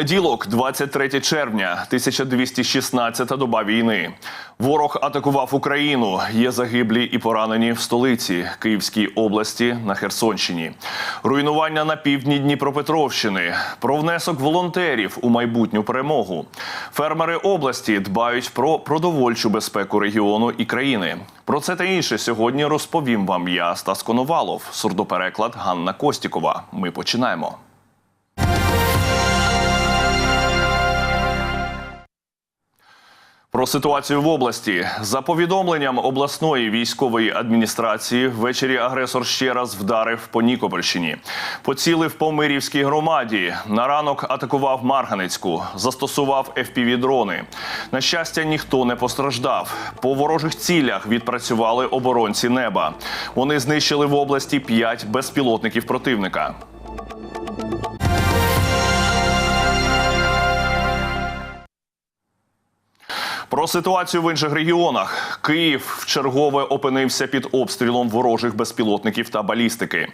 Понеділок, 23 червня, 1216 доба війни. Ворог атакував Україну. Є загиблі і поранені в столиці Київській області на Херсонщині. Руйнування на півдні Дніпропетровщини. Про внесок волонтерів у майбутню перемогу. Фермери області дбають про продовольчу безпеку регіону і країни. Про це та інше сьогодні розповім вам я, Стас Коновалов, сурдопереклад Ганна Костікова. Ми починаємо. Про ситуацію в області за повідомленням обласної військової адміністрації, ввечері агресор ще раз вдарив по Нікопольщині. Поцілив по Мирівській громаді. На ранок атакував Марганецьку, застосував fpv дрони. На щастя, ніхто не постраждав. По ворожих цілях відпрацювали оборонці неба. Вони знищили в області п'ять безпілотників противника. Про ситуацію в інших регіонах. Київ вчергове опинився під обстрілом ворожих безпілотників та балістики.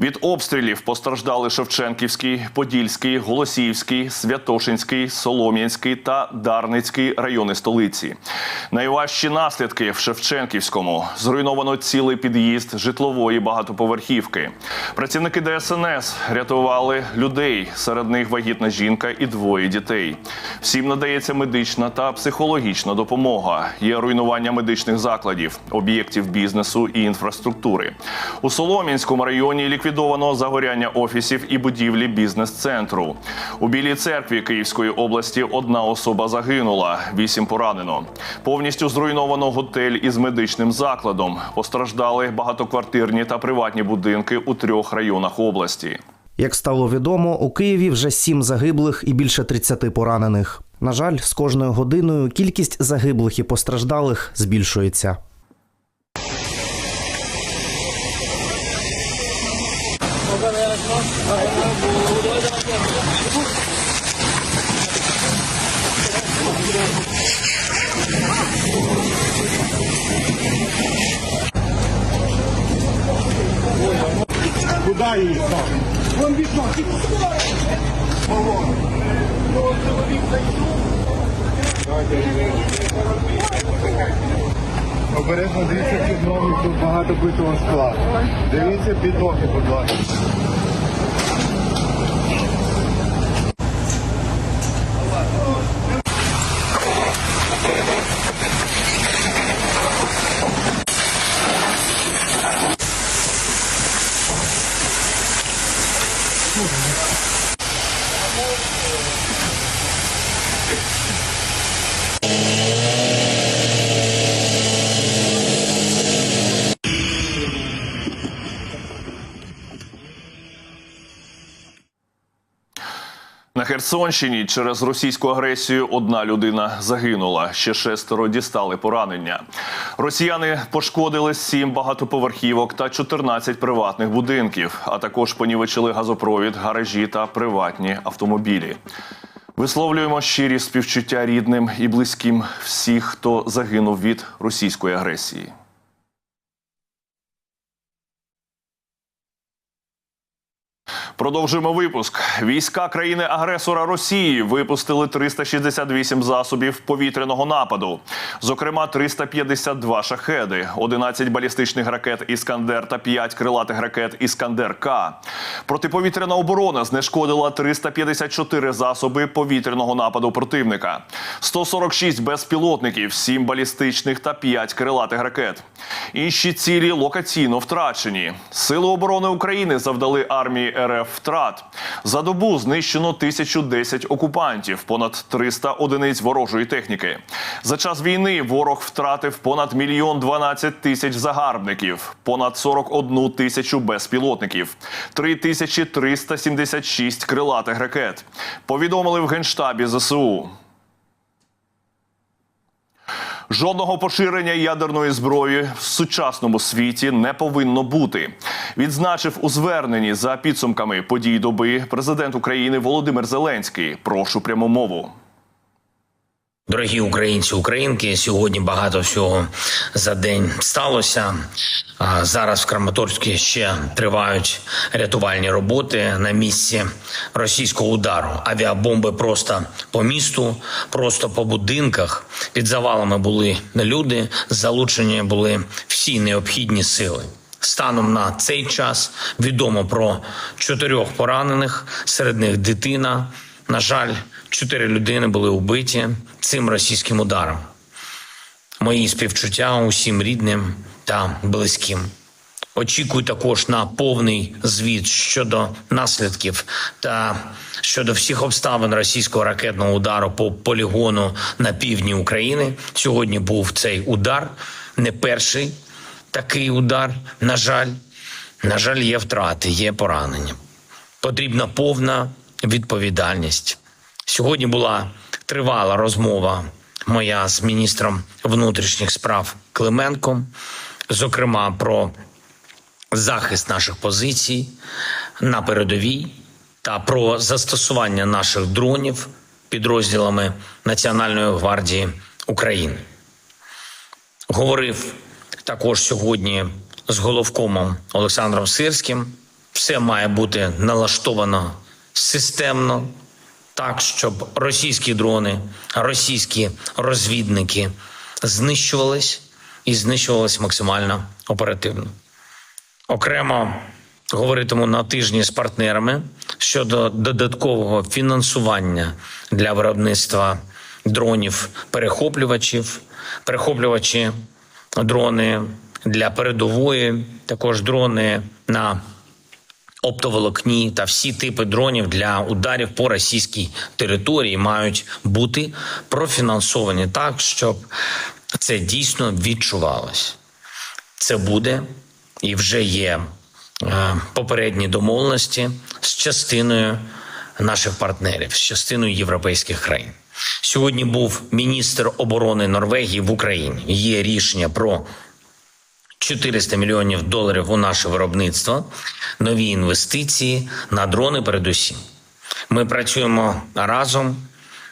Від обстрілів постраждали Шевченківський, Подільський, Голосіївський, Святошинський, Солом'янський та Дарницький райони столиці. Найважчі наслідки в Шевченківському зруйновано цілий під'їзд житлової багатоповерхівки. Працівники ДСНС рятували людей. Серед них вагітна жінка і двоє дітей. Всім надається медична та психологічна допомога. Є руйнування медичних закладів, об'єктів бізнесу і інфраструктури. У Солом'янському районі ліквідовано загоряння офісів і будівлі бізнес-центру. У Білій церкві Київської області одна особа загинула, вісім поранено. Повністю зруйновано готель із медичним закладом. Постраждали багатоквартирні та приватні будинки у трьох районах області. Як стало відомо, у Києві вже сім загиблих і більше 30 поранених. На жаль, з кожною годиною кількість загиблих і постраждалих збільшується. Куда її? Вон вікно, Обережно дивіться під ноги, тут багато битого скла. Дивіться під ноги, будь ласка. Херсонщині через російську агресію одна людина загинула. Ще шестеро дістали поранення. Росіяни пошкодили сім багатоповерхівок та 14 приватних будинків, а також понівечили газопровід, гаражі та приватні автомобілі. Висловлюємо щирі співчуття рідним і близьким всіх, хто загинув від російської агресії. Продовжуємо випуск. Війська країни-агресора Росії випустили 368 засобів повітряного нападу, зокрема 352 шахеди, 11 балістичних ракет Іскандер та 5 крилатих ракет Іскандер К. Протиповітряна оборона знешкодила 354 засоби повітряного нападу противника, 146 безпілотників, 7 балістичних та 5 крилатих ракет. Інші цілі локаційно втрачені. Сили оборони України завдали армії РФ втрат. За добу знищено 1010 окупантів, понад 300 одиниць ворожої техніки. За час війни ворог втратив понад мільйон 12 тисяч загарбників, понад 41 тисячу безпілотників, 3376 крилатих ракет. Повідомили в генштабі ЗСУ. Жодного поширення ядерної зброї в сучасному світі не повинно бути. Відзначив у зверненні за підсумками подій доби президент України Володимир Зеленський. Прошу пряму мову. Дорогі українці, українки, сьогодні багато всього за день сталося. Зараз в Краматорську ще тривають рятувальні роботи на місці російського удару. Авіабомби просто по місту, просто по будинках. Під завалами були люди, залучені були всі необхідні сили. Станом на цей час відомо про чотирьох поранених, серед них дитина. На жаль, чотири людини були вбиті цим російським ударом. Мої співчуття усім рідним та близьким. Очікую також на повний звіт щодо наслідків та щодо всіх обставин російського ракетного удару по полігону на півдні України. Сьогодні був цей удар, не перший такий удар. На жаль, на жаль, є втрати, є поранення. Потрібна повна відповідальність. Сьогодні була тривала розмова моя з міністром внутрішніх справ Клименком, зокрема про захист наших позицій на передовій та про застосування наших дронів підрозділами Національної гвардії України. Говорив також сьогодні з головкомом Олександром Сирським. Все має бути налаштовано системно, так, щоб російські дрони, російські розвідники знищувались і знищувались максимально оперативно. Окремо говоритиму на тижні з партнерами щодо додаткового фінансування для виробництва дронів перехоплювачів, перехоплювачі дрони для передової, також дрони на оптоволокні та всі типи дронів для ударів по російській території мають бути профінансовані так, щоб це дійсно відчувалось. Це буде і вже є е, попередні домовленості з частиною наших партнерів, з частиною європейських країн. Сьогодні був міністр оборони Норвегії в Україні. Є рішення про 400 мільйонів доларів у наше виробництво, нові інвестиції на дрони. Передусім, ми працюємо разом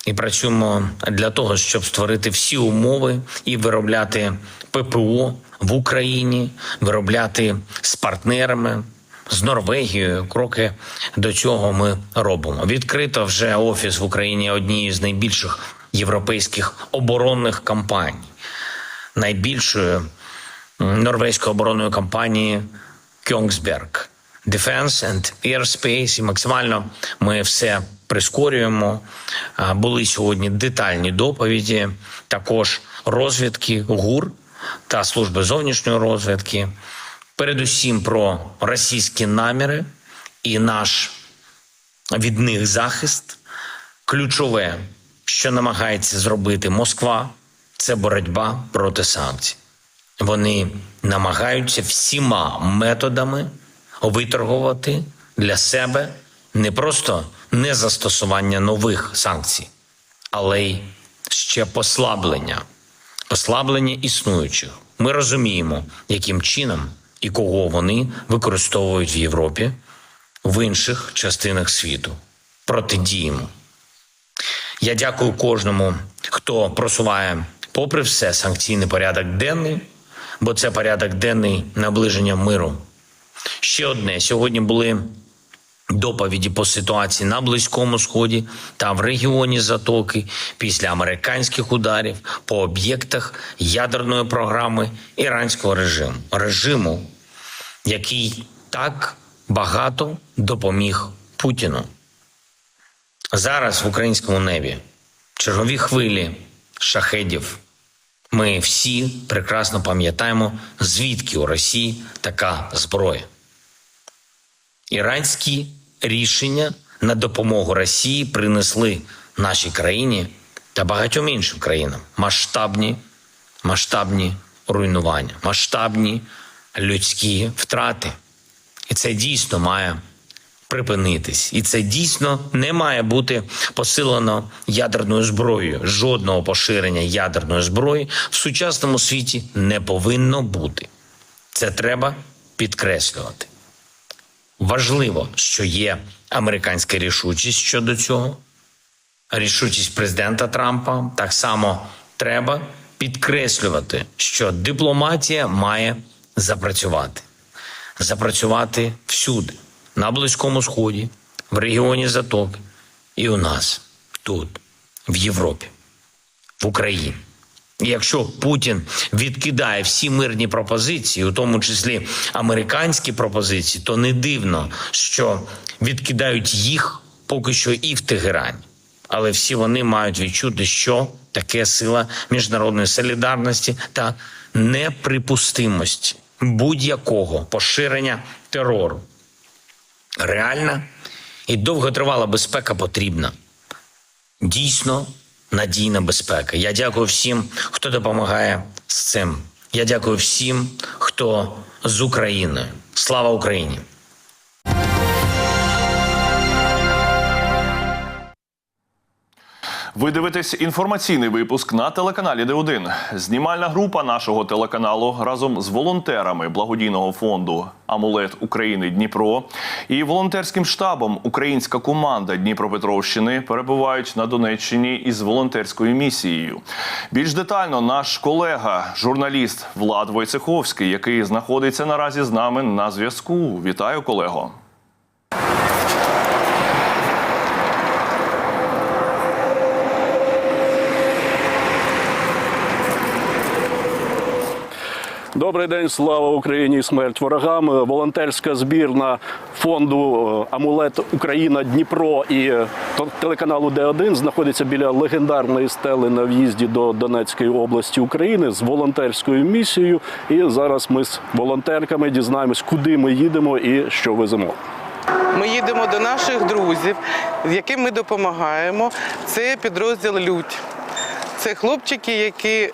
і працюємо для того, щоб створити всі умови і виробляти ППО в Україні, виробляти з партнерами. З Норвегією кроки до цього ми робимо. Відкрито вже офіс в Україні однієї з найбільших європейських оборонних компаній, найбільшою норвезької оборонної компанії Kongsberg Defense and Airspace. І максимально ми все прискорюємо. Були сьогодні детальні доповіді, також розвідки ГУР та служби зовнішньої розвідки. Передусім про російські наміри і наш від них захист. Ключове, що намагається зробити Москва, це боротьба проти санкцій. Вони намагаються всіма методами виторгувати для себе не просто незастосування нових санкцій, але й ще послаблення, послаблення існуючих. Ми розуміємо, яким чином і кого вони використовують в Європі, в інших частинах світу. Протидіємо. Я дякую кожному, хто просуває, попри все, санкційний порядок денний, бо це порядок денний наближення миру. Ще одне сьогодні були доповіді по ситуації на Близькому Сході та в регіоні Затоки після американських ударів по об'єктах ядерної програми іранського режиму, режиму, який так багато допоміг Путіну. Зараз в українському небі чергові хвилі шахедів. Ми всі прекрасно пам'ятаємо, звідки у Росії така зброя. Іранські рішення на допомогу Росії принесли нашій країні та багатьом іншим країнам масштабні, масштабні руйнування, масштабні людські втрати. І це дійсно має припинитись. І це дійсно не має бути посилено ядерною зброєю. Жодного поширення ядерної зброї в сучасному світі не повинно бути. Це треба підкреслювати. Важливо, що є американська рішучість щодо цього. рішучість президента Трампа. Так само треба підкреслювати, що дипломатія має запрацювати. Запрацювати всюди, на Близькому Сході, в регіоні Затоки і у нас, тут, в Європі, в Україні. І Якщо Путін відкидає всі мирні пропозиції, у тому числі американські пропозиції, то не дивно, що відкидають їх поки що і в Тегерані. Але всі вони мають відчути, що таке сила міжнародної солідарності та неприпустимості будь-якого поширення терору. Реальна і довготривала безпека потрібна дійсно надійна безпека. Я дякую всім, хто допомагає з цим. Я дякую всім, хто з Україною. Слава Україні! Ви дивитесь інформаційний випуск на телеканалі Д1. Знімальна група нашого телеканалу разом з волонтерами благодійного фонду Амулет України Дніпро і волонтерським штабом Українська команда Дніпропетровщини перебувають на Донеччині із волонтерською місією. Більш детально наш колега, журналіст Влад Войцеховський, який знаходиться наразі з нами на зв'язку. Вітаю, колего. Добрий день, слава Україні, і смерть ворогам. Волонтерська збірна фонду е, Амулет Україна Дніпро і е, телеканалу Д1 знаходиться біля легендарної стели на в'їзді до Донецької області України з волонтерською місією. І зараз ми з волонтерками дізнаємось, куди ми їдемо і що веземо. Ми їдемо до наших друзів, яким ми допомагаємо. Це підрозділ Лють. Це хлопчики, які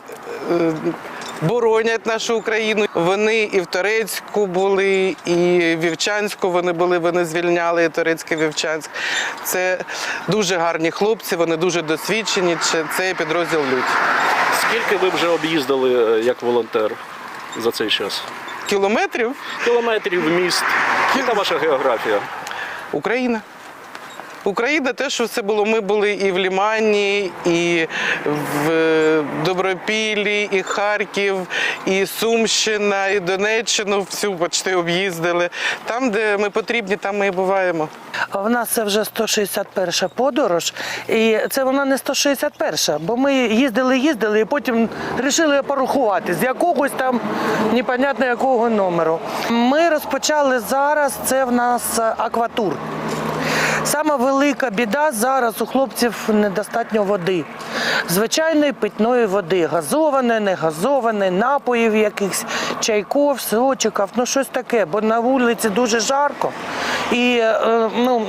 е, боронять нашу Україну. Вони і в Торецьку були, і в Вівчанську вони були, вони звільняли і Торецьке Вівчанськ. Це дуже гарні хлопці, вони дуже досвідчені. Це- підрозділ Лють. Скільки ви вже об'їздили е, як волонтер за цей час? Кілометрів Кілометрів міст. Яка ваша географія? Україна. Україна, те, що все було. Ми були і в Лімані, і в Добропіллі, і Харків, і Сумщина, і Донеччину всю почти об'їздили. Там, де ми потрібні, там ми і буваємо. В нас це вже 161 подорож, і це вона не 161, бо ми їздили, їздили, і потім вирішили порахувати з якогось там непонятно якого номеру. Ми розпочали зараз. Це в нас акватур. Сама велика біда зараз у хлопців недостатньо води. Звичайної питної води, газованої, не газованої, напоїв якихось, чайков, сочиків, ну щось таке, бо на вулиці дуже жарко і е, ну,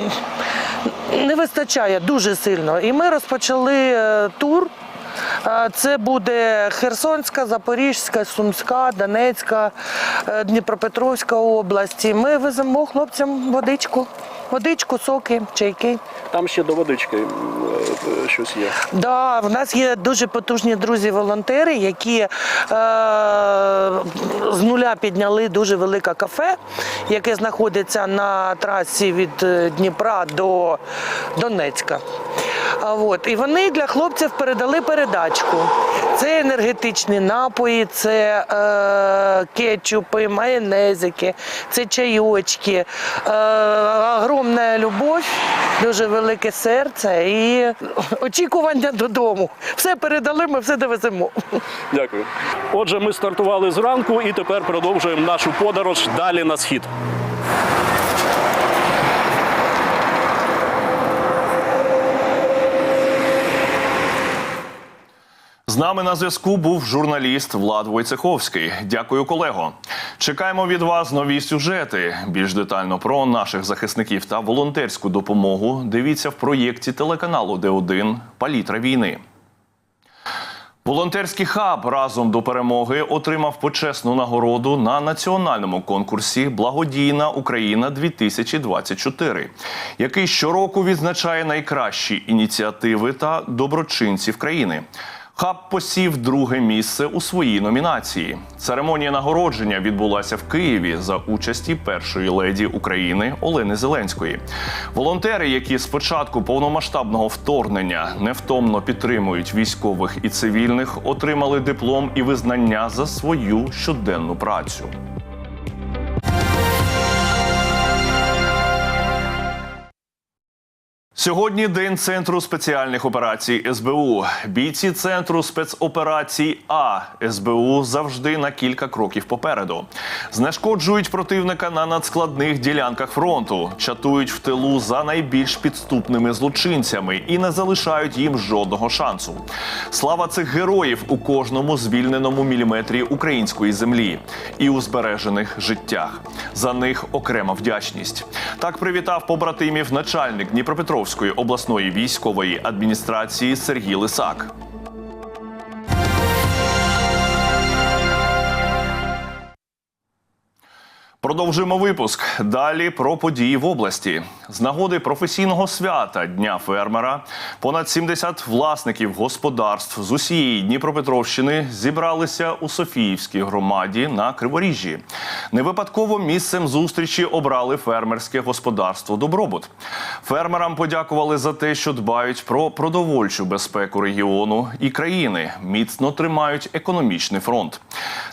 не вистачає дуже сильно. І ми розпочали е, тур. Це буде Херсонська, Запорізька, Сумська, Донецька, е, Дніпропетровська області. Ми веземо хлопцям водичку, водичку, соки, чайки. Там ще до водички е, щось є. Да, в нас є дуже потужні друзі-волонтери, які е, з нуля підняли дуже велике кафе, яке знаходиться на трасі від е, Дніпра до Донецька. А от, і вони для хлопців передали передачку. Це енергетичні напої, це е, кетчупи, майонезики, це чайочки, е, огромна любов, дуже велике серце і очікування додому. Все передали, ми все довеземо. Дякую. Отже, ми стартували зранку і тепер продовжуємо нашу подорож далі на схід. З нами на зв'язку був журналіст Влад Войцеховський. Дякую, колего. Чекаємо від вас нові сюжети. Більш детально про наших захисників та волонтерську допомогу. Дивіться в проєкті телеканалу Д1 Палітра війни. Волонтерський хаб разом до перемоги отримав почесну нагороду на національному конкурсі Благодійна Україна 2024 який щороку відзначає найкращі ініціативи та доброчинців країни. Хаб посів друге місце у своїй номінації. Церемонія нагородження відбулася в Києві за участі першої леді України Олени Зеленської. Волонтери, які з початку повномасштабного вторгнення невтомно підтримують військових і цивільних, отримали диплом і визнання за свою щоденну працю. Сьогодні день центру спеціальних операцій СБУ. Бійці центру спецоперацій А СБУ завжди на кілька кроків попереду. Знешкоджують противника на надскладних ділянках фронту, чатують в тилу за найбільш підступними злочинцями і не залишають їм жодного шансу. Слава цих героїв у кожному звільненому міліметрі української землі і у збережених життях. За них окрема вдячність. Так привітав побратимів начальник Дніпропетровської обласної військової адміністрації Сергій Лисак. Продовжуємо випуск. Далі про події в області. З нагоди професійного свята Дня фермера понад 70 власників господарств з усієї Дніпропетровщини зібралися у Софіївській громаді на Криворіжжі. Не випадково місцем зустрічі обрали фермерське господарство Добробут. Фермерам подякували за те, що дбають про продовольчу безпеку регіону і країни, міцно тримають економічний фронт.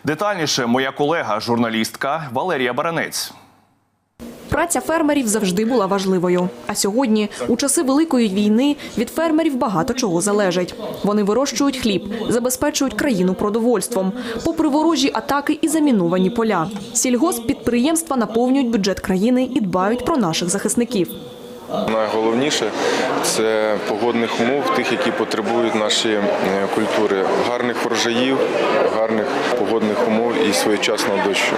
Детальніше моя колега, журналістка Валерія Баранець. Праця фермерів завжди була важливою. А сьогодні, у часи великої війни, від фермерів багато чого залежить. Вони вирощують хліб, забезпечують країну продовольством, попри ворожі атаки і заміновані поля. Сільгосп підприємства наповнюють бюджет країни і дбають про наших захисників. Найголовніше це погодних умов, тих, які потребують наші е, культури, гарних врожаїв, гарних погодних умов і своєчасного дощу.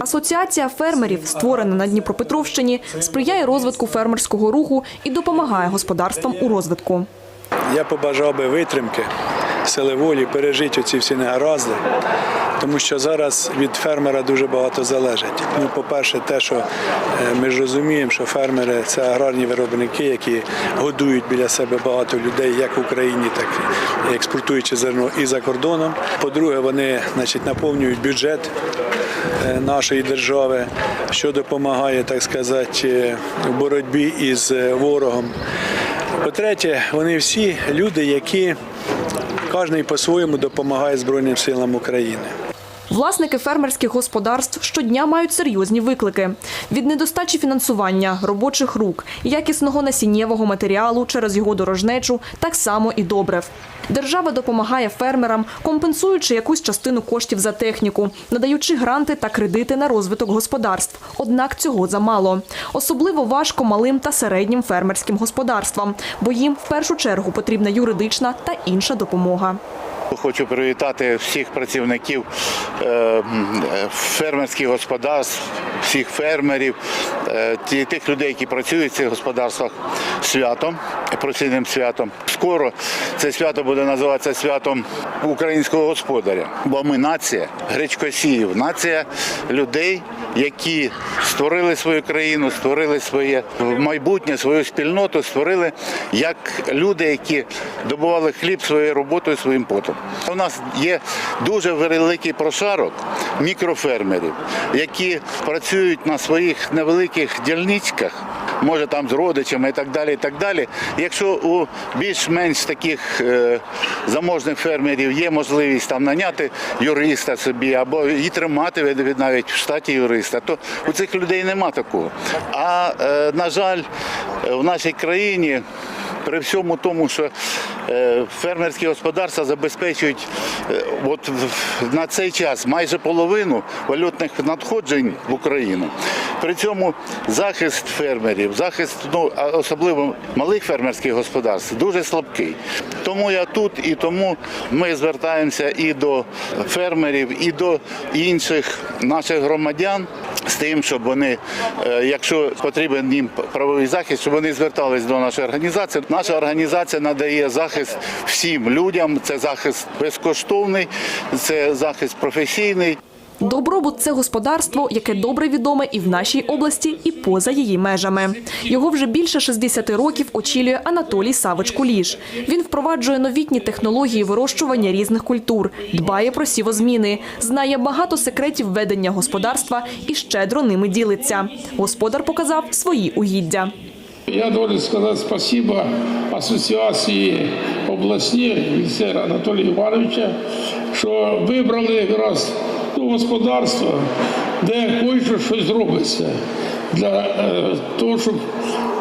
Асоціація фермерів, створена на Дніпропетровщині, сприяє розвитку фермерського руху і допомагає господарствам у розвитку. Я побажав би витримки, сили волі, пережити оці всі негаразди, тому що зараз від фермера дуже багато залежить. Ну, по-перше, те, що е, ми ж розуміємо, що фермери це аграрні виробники, які годують біля себе багато людей, як в Україні, так і експортуючи зерно і за кордоном. По-друге, вони значить, наповнюють бюджет е, нашої держави, що допомагає, так сказати, е, в боротьбі із ворогом. По-третє, вони всі люди, які кожен по-своєму допомагає Збройним силам України. Власники фермерських господарств щодня мають серйозні виклики від недостачі фінансування, робочих рук, якісного насіннєвого матеріалу через його дорожнечу, так само і добрив. Держава допомагає фермерам, компенсуючи якусь частину коштів за техніку, надаючи гранти та кредити на розвиток господарств. Однак цього замало. Особливо важко малим та середнім фермерським господарствам, бо їм в першу чергу потрібна юридична та інша допомога. Хочу привітати всіх працівників е, е, фермерських господарств, всіх фермерів, тих людей, які працюють в цих господарствах святом, професійним святом. Скоро це свято буде називатися святом українського господаря. Бо ми нація гречкосіїв, нація людей, які створили свою країну, створили своє майбутнє, свою спільноту, створили як люди, які добували хліб своєю роботою, своїм потом. У нас є дуже великий прошарок мікрофермерів, які працюють на своїх невеликих дільничках. Може там з родичами і так далі. і так далі. Якщо у більш-менш таких е, заможних фермерів є можливість там наняти юриста собі або і тримати навіть в штаті юриста, то у цих людей нема такого. А е, на жаль, в нашій країні при всьому тому, що е, фермерські господарства забезпечують е, от на цей час майже половину валютних надходжень в Україну. При цьому захист фермерів, захист ну, особливо малих фермерських господарств дуже слабкий. Тому я тут і тому ми звертаємося і до фермерів, і до інших наших громадян з тим, щоб вони, е, якщо потрібен їм правовий захист, щоб вони звертались до нашої організації. Наша організація надає захист всім людям. Це захист безкоштовний, це захист професійний. Добробут це господарство, яке добре відоме і в нашій області, і поза її межами. Його вже більше 60 років очолює Анатолій Савич Куліш. Він впроваджує новітні технології вирощування різних культур, дбає про сівозміни, знає багато секретів ведення господарства і щедро ними ділиться. Господар показав свої угіддя. Я должен сказать спасибо Асоціації обласні міцера Анатолія Івановича, що вибрали раз ну, господарство, де кое-що щось зробиться для е, того, щоб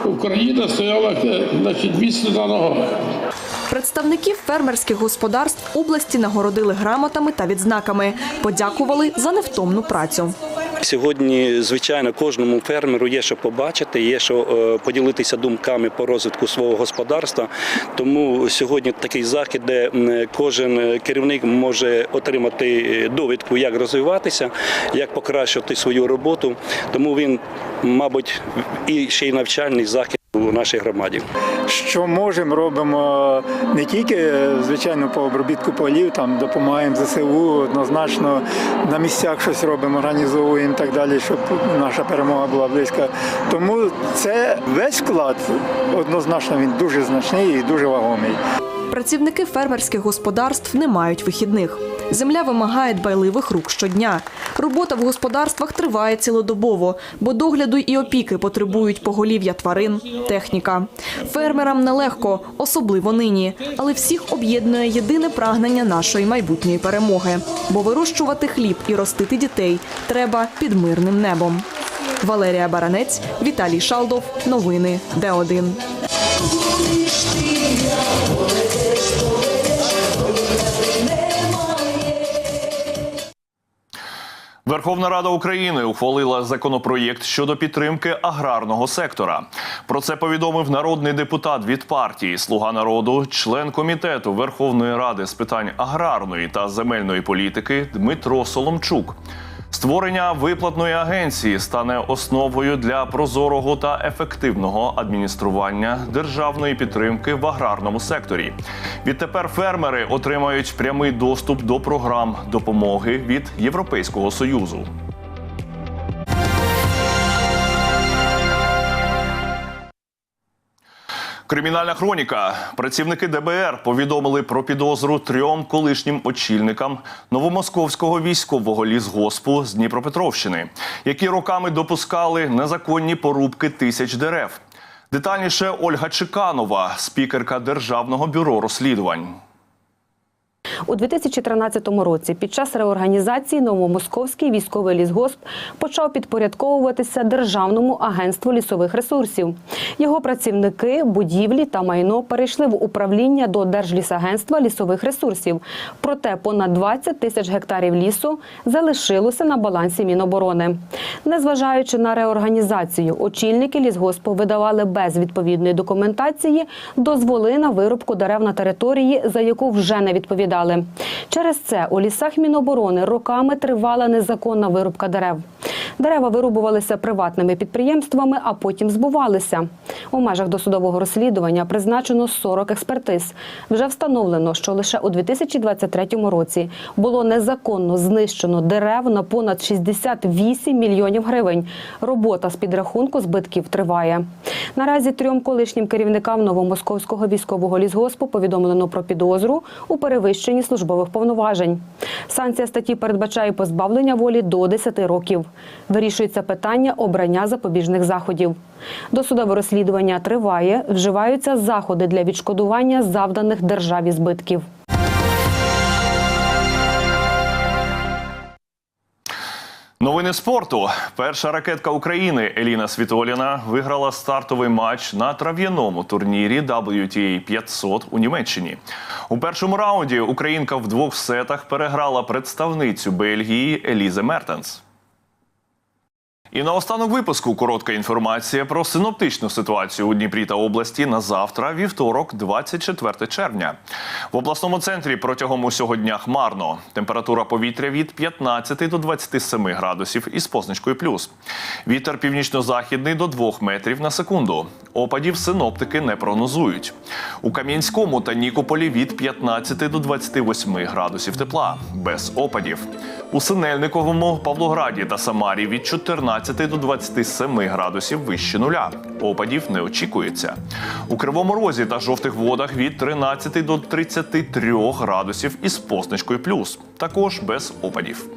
Україна стояла е, значить, міцно на ногах. Представників фермерських господарств області нагородили грамотами та відзнаками, подякували за невтомну працю. Сьогодні, звичайно, кожному фермеру є що побачити, є що е, поділитися думками по розвитку свого господарства. Тому сьогодні такий захід, де кожен керівник може отримати е, довідку, як розвиватися, як покращити свою роботу. Тому він, мабуть, і ще й навчальний захід у нашій громаді. Що можемо, робимо не тільки звичайно по обробітку полів, там допомагаємо ЗСУ, однозначно на місцях щось робимо, організовуємо і так далі, щоб наша перемога була близька. Тому це весь вклад однозначно він дуже значний і дуже вагомий. Працівники фермерських господарств не мають вихідних. Земля вимагає дбайливих рук щодня. Робота в господарствах триває цілодобово, бо догляду і опіки потребують поголів'я тварин, техніка. Фермерам нелегко, особливо нині, але всіх об'єднує єдине прагнення нашої майбутньої перемоги. Бо вирощувати хліб і ростити дітей треба під мирним небом. Валерія Баранець, Віталій Шалдов. Новини Д1. Верховна Рада України ухвалила законопроєкт щодо підтримки аграрного сектора. Про це повідомив народний депутат від партії Слуга народу, член комітету Верховної Ради з питань аграрної та земельної політики Дмитро Соломчук. Створення виплатної агенції стане основою для прозорого та ефективного адміністрування державної підтримки в аграрному секторі. Відтепер фермери отримають прямий доступ до програм допомоги від Європейського союзу. Кримінальна хроніка. Працівники ДБР повідомили про підозру трьом колишнім очільникам новомосковського військового лісгоспу з Дніпропетровщини, які роками допускали незаконні порубки тисяч дерев. Детальніше Ольга Чеканова, спікерка Державного бюро розслідувань. У 2013 році під час реорганізації Новомосковський військовий лісгосп почав підпорядковуватися Державному агентству лісових ресурсів. Його працівники, будівлі та майно перейшли в управління до Держлісагентства лісових ресурсів. Проте понад 20 тисяч гектарів лісу залишилося на балансі Міноборони. Незважаючи на реорганізацію, очільники лісгоспу видавали без відповідної документації дозволи на вирубку дерев на території, за яку вже не відповідали. Через це у лісах Міноборони роками тривала незаконна вирубка дерев. Дерева вирубувалися приватними підприємствами, а потім збувалися. У межах досудового розслідування призначено 40 експертиз. Вже встановлено, що лише у 2023 році було незаконно знищено дерев на понад 68 мільйонів гривень. Робота з підрахунку збитків триває. Наразі трьом колишнім керівникам новомосковського військового лісгоспу повідомлено про підозру у перевищенні службових повноважень. Санкція статті передбачає позбавлення волі до 10 років. Вирішується питання обрання запобіжних заходів. Досудове розслідування триває, вживаються заходи для відшкодування завданих державі збитків. Новини спорту. Перша ракетка України Еліна Світоліна виграла стартовий матч на трав'яному турнірі WTA 500 у Німеччині. У першому раунді українка в двох сетах переграла представницю Бельгії Елізе Мертенс. І наостанок випуску коротка інформація про синоптичну ситуацію у Дніпрі та області на завтра, вівторок, 24 червня. В обласному центрі протягом усього дня хмарно. Температура повітря від 15 до 27 градусів із позначкою плюс. Вітер північно-західний до 2 метрів на секунду. Опадів синоптики не прогнозують. У Кам'янському та Нікополі від 15 до 28 градусів тепла, без опадів. У Синельниковому, Павлограді та Самарі від 14 до 27 градусів вище нуля. Опадів не очікується. У Кривому Розі та жовтих водах від 13 до 33 градусів із позначкою плюс. Також без опадів.